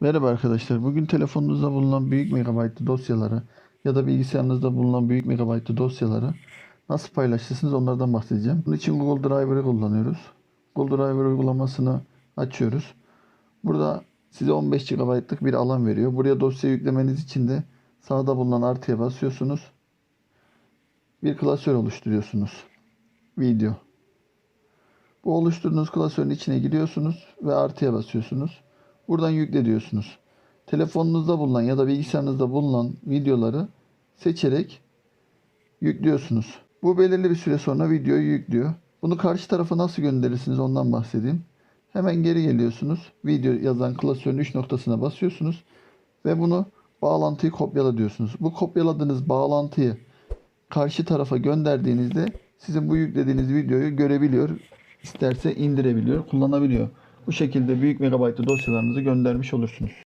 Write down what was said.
Merhaba arkadaşlar. Bugün telefonunuzda bulunan büyük megabaytlı dosyaları ya da bilgisayarınızda bulunan büyük megabaytlı dosyaları nasıl paylaşırsınız onlardan bahsedeceğim. Bunun için Google Driver'ı kullanıyoruz. Google Driver uygulamasını açıyoruz. Burada size 15 GB'lık bir alan veriyor. Buraya dosya yüklemeniz için de sağda bulunan artıya basıyorsunuz. Bir klasör oluşturuyorsunuz. Video. Bu oluşturduğunuz klasörün içine giriyorsunuz ve artıya basıyorsunuz. Buradan yükle diyorsunuz. Telefonunuzda bulunan ya da bilgisayarınızda bulunan videoları seçerek yüklüyorsunuz. Bu belirli bir süre sonra videoyu yüklüyor. Bunu karşı tarafa nasıl gönderirsiniz ondan bahsedeyim. Hemen geri geliyorsunuz. Video yazan klasörün 3 noktasına basıyorsunuz. Ve bunu bağlantıyı kopyala diyorsunuz. Bu kopyaladığınız bağlantıyı karşı tarafa gönderdiğinizde sizin bu yüklediğiniz videoyu görebiliyor. isterse indirebiliyor, kullanabiliyor. Bu şekilde büyük megabaytlı dosyalarınızı göndermiş olursunuz.